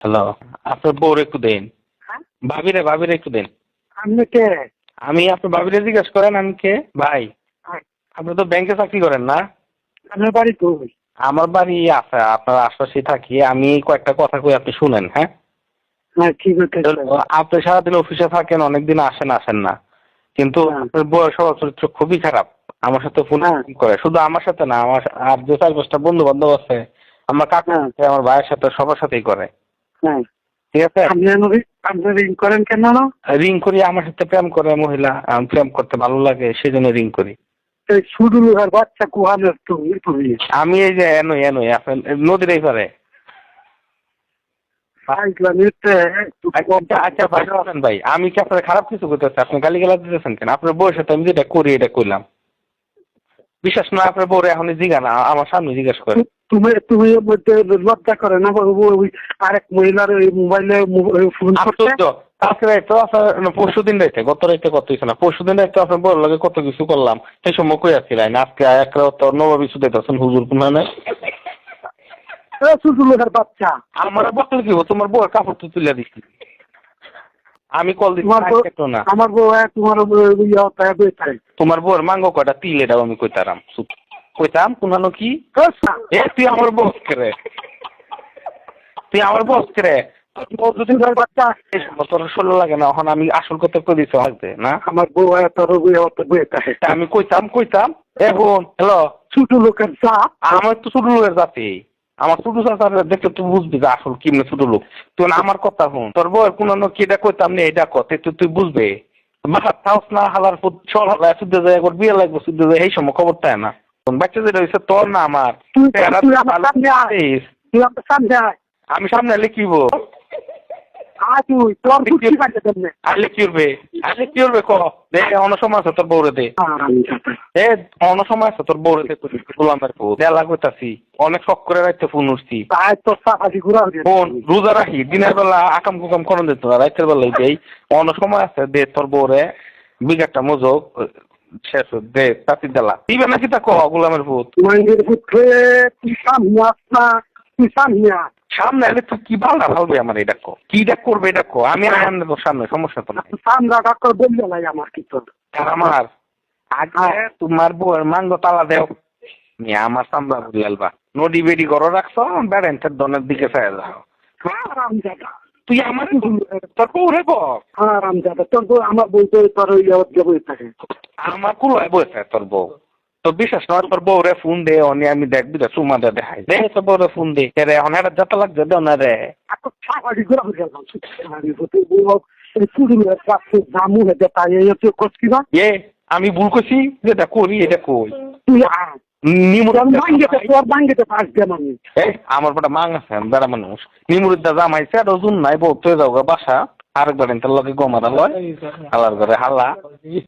Hello আপনার বউর একটু দেন। হ্যাঁ? ভাবিরে ভাবিরে একটু দেন। আপনি কে? আমি আপনার ভাবিরে জিজ্ঞেস করেন আমি কে? ভাই হ্যাঁ। আপনি তো ব্যাংকে চাকরি করেন না? আপনার বাড়ি কই আমার বাড়ি আছে আপনার আশপাশে থাকি। আমি কয়েকটা কথা কই আপনি শুনেন হ্যাঁ? হ্যাঁ আপনি সারাদিন অফিসে থাকেন অনেকদিন আসেন আসেন না। কিন্তু। আপনার বউয়ের স্বভাব চরিত্র খুবই খারাপ। আমার সাথে ফোন। করে। শুধু আমার সাথে না আমার আর যে চার পাঁচটা বন্ধু বান্ধব আছে। আমার কাকা। আছে, আমার ভাইয়ের সাথে সবার সাথেই করে। হ্যাঁ ঠিক আছে? আপনি আপনি রিং করেন কেন রিং করি আমার সাথে প্রেম করে মহিলা আমি প্রেম করতে ভালো লাগে সেই জন্য রিং করি। শুধু লোহার বাচ্চা কুহানোর তুমি আমি এই যে এনই এনই আপনার নদীর এই পারে। নিতে আচ্ছা আচ্ছা ভাই ভাই আমি কি আপনার খারাপ কিছু করতেছি আপনি গালি গালা দিতেছেন কেন? আপনার বউয়ের সাথে আমি যেটা করি এটা করলাম বিশ্বাস না আপনার বউরে এখন জিগা না আমার সামনে জিজ্ঞাসা করে। তুমি তুমি লজ্জা করে না ওই আরেক মহিলার ওই মোবাইলে ফোন করতে? আশ্চর্য রাইতে আপনার পরশু দিন রাইতে গত রাইতে কত না পরশু দিন রাইতে আপনার বউর লাগে কত কিছু করলাম সেই সময় কই আসছিলেন আজকে এক রাত নবাবি হুজুর লোহার বাচ্চা। আমার কি তোমার বউয়ের কাপড় তো তুলে দিচ্ছি আমি কল একটু না। আমার বউ হ্যাঁ, তোমার ইয়ে হতে বেতাই তোমার বউয়ের মাঙ্গ কয়টা? তিল এটাও আমি কইতারাম। কইতাম পুনানো কি? এ তুই আমার বস করে তুই আমার বস করে যদি বাচ্চা তোর ষোলো লাগে না এখন আমি আসল কথা কই দিতে লাগবে না? আমার বউ হ্যাঁ, তোর আমি কইতাম কইতাম এ বোন হ্যালো? ছোট লোকের চাপ আমার তো ছোট লোকের জাতি। আমার ছোট চাচার দেখলে তুই বুঝবি যে আসল কি ছোট লোক। তুই আমার কথা শুন তোর বউয়ের কোন কি এটা কইতাম না এটা কত তুই তুই বুঝবে। বাসার থাউস না হালার ফুট চল হালা যায় একবার বিয়ে লাগবে শুদ্ধ যায় এই সময় খবর তাই না। বাচ্চা যেটা হয়েছে তোর না আমার। তুই- আমার সামনে আয়। তুই আমার সামনে আয়। আমি সামনে লিখিব কি বল আয় তুই তোর কুচি কাটে দেবে আলে কি করবে? আলে কি করবে ক? দে অন্য সময় আছে তোর বউরে দে। এ অন্য সময় আছে তোর বউরে দে তুই গোলামের অনেক শখ করে রাখতে ফোন উঠছি। তাই তোর সাফাজি ঘুরা ফোন রোজা রাখি দিনের বেলা আকাম কুকাম করন দিত না রাতের বেলায় দেই। অন্য সময় আছে দে তোর বউরে বিঘাটা মজক শেষ দে তাতি দেলা। দিবে নাকি তা ক গোলামের মাইনের তুই সামনে আস তুই সামনে আস সামনে এলে তুই কি ভালো ভালবে আমার এটা কো? কি এটা করবে এটা কো? আমি আয়ান দেবো সামনে সমস্যা তো নাই। সামনে ডাক্তার বললে নাই আমার কি তোর? আমার আগে তোমার বউয়ের মাঙ্গ তালা দেও। নিয়ে আমার সামলা বুঝলালবা নদী বেডি ঘর রাখছো বেড়েন্টের দনের দিকে চাই যাও তুই আমার তোর বউরে বল আরাম দাদা তোর বউ আমার বলতে তোর ওই বই থাকে। আমার কুলায় বসে তোর বউ। নয় তোর বউরে ফোন দে অনি আমি দেখবি রে সুমা দে দেখাই। দে তোর বউরে ফোন দে রে এটা যাতে লাগছে দে না রে এ আমি ভুল করছি? যেটা করি এটা কই? আমার বড় মাং আছে বেড়া মানুষ। নিমুরিদা জামাইছে আর ওজন নাই বউ তুই যাও গা বাসা। আরেকবার লগে গমারা লয় হালার ঘরে হালা।